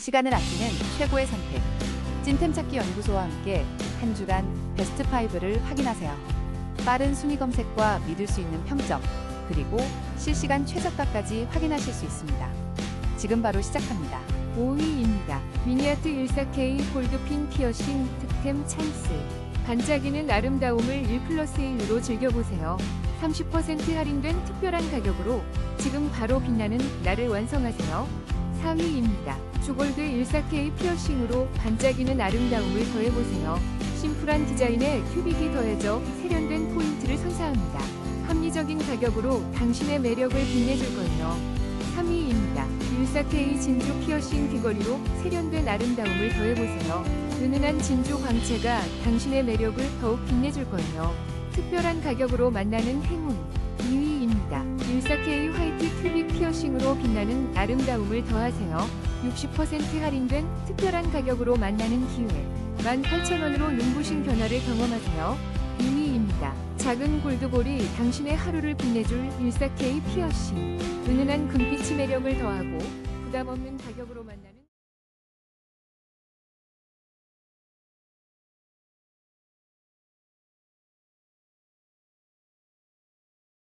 시간을 아끼는 최고의 선택. 찐템 찾기 연구소와 함께 한 주간 베스트 5를 확인하세요. 빠른 순위 검색과 믿을 수 있는 평점, 그리고 실시간 최저가까지 확인하실 수 있습니다. 지금 바로 시작합니다. 5위입니다. 미니아트 14K 골드핀 피어싱 득템 찬스. 반짝이는 아름다움을 1 플러스 1로 즐겨보세요. 30% 할인된 특별한 가격으로 지금 바로 빛나는 나를 완성하세요. 4위입니다. 주골드 14K 피어싱으로 반짝이는 아름다움을 더해보세요. 심플한 디자인에 큐빅이 더해져 세련된 포인트를 선사합니다. 합리적인 가격으로 당신의 매력을 빛내줄 거예요. 3위입니다. 14K 진주 피어싱 귀걸이로 세련된 아름다움을 더해보세요. 은은한 진주 광채가 당신의 매력을 더욱 빛내줄 거예요. 특별한 가격으로 만나는 행운. 2위입니다. 14K 화이트 큐빅 피어싱으로 빛나는 아름다움을 더하세요. 60% 할인된 특별한 가격으로 만나는 기회. 18,000원으로 눈부신 변화를 경험하세요. 2위입니다. 작은 골드볼이 당신의 하루를 빛내줄 14K 피어싱. 은은한 금빛이 매력을 더하고 부담 없는 가격으로 만나